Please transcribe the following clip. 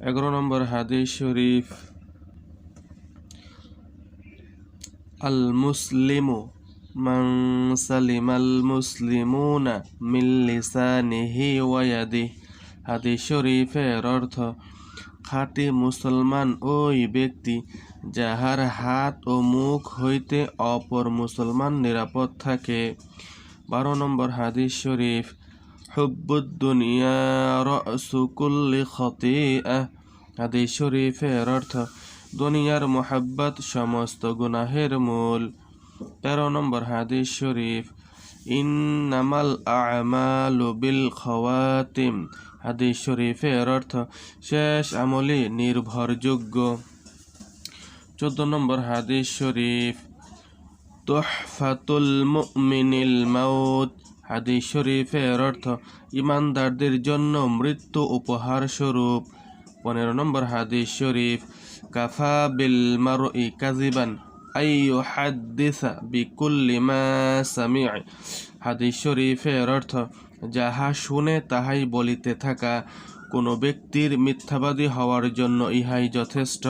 এগারো নম্বর হাদিস শরীফ। আল মুসলিমু মান সালিমাল মুসলিমুনা মিন লিসানিহি ইয়াদিহি। হাদিস শরীফের অর্থ, খাঁটি মুসলমান ওই ব্যক্তি যাহার হাত ও মুখ হইতে অপর মুসলমান নিরাপদ থাকে। বারো নম্বর হাদিস শরীফ হুব্বুদ দুনিয়া রসু কুল্লি খতিআহ হাদিস শরীফের অর্থ, দুনিয়ার মোহাব্বত, সমস্ত গুনাহের মূল। তেরো নম্বর হাদিস শরীফ, ইন্নামাল আমালু বিল খাওয়াতিম। হাদিস শরীফের অর্থ, শেষ আমলি নির্ভরযোগ্য। চোদ্দ নম্বর হাদিস শরীফ, তোহফাতুল মুমিনিল মাউত। হাদিস শরীফের অর্থ, ইমানদারদের জন্য মৃত্যু উপহার স্বরূপ। পনেরো নম্বর হাদিস শরীফ, কাফা বিল মারই কাজিবান আইয়ু হাদ্দিসা বিকুল্লি মা সামিআ। হাদিস শরীফের অর্থ, যাহা শুনে তাহাই বলিতে থাকা, কোনো ব্যক্তির মিথ্যাবাদী হওয়ার জন্য ইহাই যথেষ্ট।